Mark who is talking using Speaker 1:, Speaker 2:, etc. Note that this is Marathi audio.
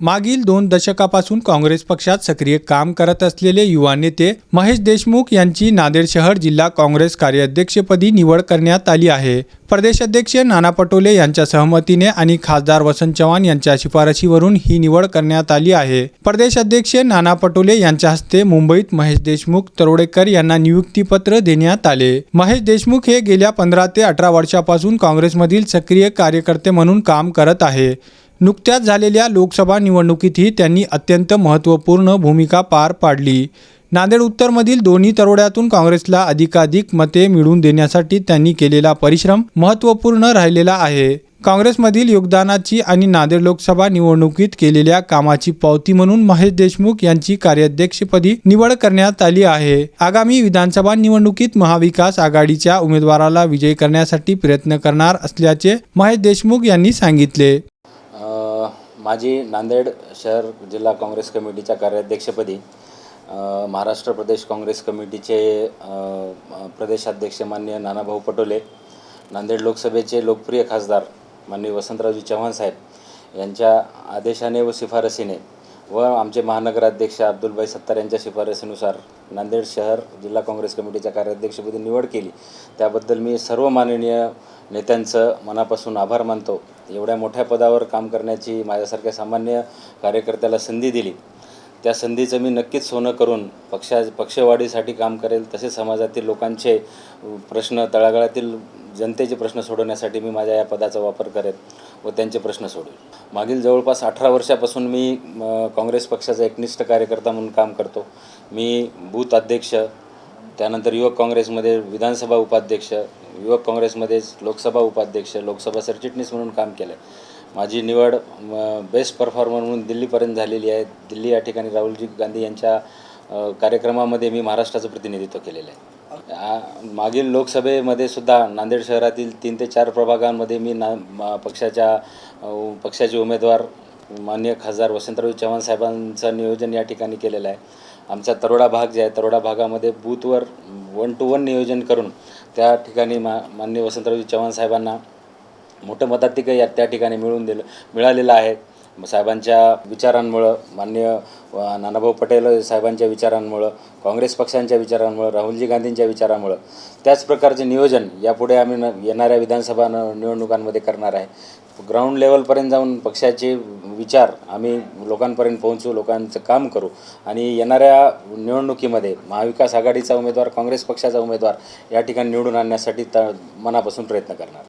Speaker 1: मागील दोन दशकापासून काँग्रेस पक्षात सक्रिय काम करत असलेले युवा नेते महेश देशमुख यांची नांदेड शहर जिल्हा काँग्रेस कार्याध्यक्षपदी निवड करण्यात आली आहे. प्रदेशाध्यक्ष नाना पटोले यांच्या सहमतीने आणि खासदार वसंत चव्हाण यांच्या शिफारशीवरून ही निवड करण्यात आली आहे. प्रदेशाध्यक्ष नाना पटोले यांच्या हस्ते मुंबईत महेश देशमुख तरोडेकर यांना नियुक्तीपत्र देण्यात आले. महेश देशमुख हे गेल्या पंधरा ते अठरा वर्षापासून काँग्रेसमधील सक्रिय कार्यकर्ते म्हणून काम करत आहे. नुकत्याच झालेल्या लोकसभा निवडणुकीतही त्यांनी अत्यंत महत्त्वपूर्ण भूमिका पार पाडली. नांदेड उत्तरमधील दोन्ही तरोड्यातून काँग्रेसला अधिकाधिक मते मिळवून देण्यासाठी त्यांनी केलेला परिश्रम महत्त्वपूर्ण राहिलेला आहे. काँग्रेसमधील योगदानाची आणि नांदेड लोकसभा निवडणुकीत केलेल्या कामाची पावती म्हणून महेश देशमुख यांची कार्याध्यक्षपदी निवड करण्यात आली आहे. आगामी विधानसभा निवडणुकीत महाविकास आघाडीच्या उमेदवाराला विजयी करण्यासाठी प्रयत्न करणार असल्याचे महेश देशमुख यांनी सांगितले.
Speaker 2: माझी नांदेड शहर जिल्हा काँग्रेस कमिटीच्या कार्याध्यक्षपदी महाराष्ट्र प्रदेश काँग्रेस कमिटीचे प्रदेशाध्यक्ष मान्य नानाभाऊ पटोले नांदेड लोकसभेचे लोकप्रिय खासदार माननीय वसंतरावजी चव्हाण साहेब यांच्या आदेशाने व शिफारसीने व आमचे महानगराध्यक्ष अब्दुलबाई सत्तार यांच्या शिफारसीनुसार नांदेड शहर जिल्हा काँग्रेस कमिटीच्या कार्याध्यक्षपदी निवड केली. त्याबद्दल मी सर्व माननीय नेत्यांचं मनापासून आभार मानतो. एवढ्या मोठ्या पदावर काम करण्याची माझ्यासारख्या सामान्य कार्यकर्त्याला संधी दिली. त्या संधीचं मी नक्कीच सोनं करून पक्षा पक्षवाढीसाठी काम करेल तसेच समाजातील लोकांचे प्रश्न तळागाळातील जनतेचे प्रश्न सोडवण्यासाठी मी माझ्या या पदाचा वापर करेन. व त्यांचे प्रश्न सोडवेल. मागील जवळपास अठरा वर्षापासून मी काँग्रेस पक्षाचा एकनिष्ठ कार्यकर्ता म्हणून काम करतो. मी बूथ अध्यक्ष त्यानंतर युवक काँग्रेसमध्ये विधानसभा उपाध्यक्ष युवक काँग्रेसमध्ये लोकसभा उपाध्यक्ष लोकसभा सरचिटणीस म्हणून काम केलं. आहे माझी निवड बेस्ट परफॉर्मर म्हणून दिल्लीपर्यंत झालेली आहे. दिल्ली या ठिकाणी राहुलजी गांधी यांच्या कार्यक्रमामध्ये मी महाराष्ट्राचं प्रतिनिधित्व केलेलं आहे. मागील लोकसभेमध्ये सुद्धा नांदेड शहरातील तीन ते चार प्रभागांमध्ये मी ना पक्षाच्या पक्षाचे उमेदवार मान्य खासदार वसंतराव चव्हाण साहेबांचं नियोजन या ठिकाणी केलेलं आहे. आमचा तरोडा भाग जे आहे तरोडा भागामध्ये बूथवर वन टू वन नियोजन करून त्या ठिकाणी मा मान्य वसंतराव चव्हाण साहेबांना मोठं मताधिक्य या त्या ठिकाणी मिळून दिलं मिळालेलं आहे. साहेबांच्या विचारांमुळं मान्य नानाभाऊ पटेल साहेबांच्या विचारांमुळं काँग्रेस पक्षांच्या विचारांमुळं राहुलजी गांधींच्या विचारांमुळं त्याच प्रकारचे नियोजन यापुढे आम्ही न येणाऱ्या विधानसभा निवडणुकांमध्ये करणार आहे. ग्राउंड लेवलपर्यंत जाऊन पक्षाचे विचार आम्ही लोकांपर्यंत पोहोचू लोकांचं काम करू आणि येणाऱ्या निवडणुकीमध्ये महाविकास आघाडीचा उमेदवार काँग्रेस पक्षाचा उमेदवार या ठिकाणी निवडून आणण्यासाठी त मनापासून प्रयत्न करणार.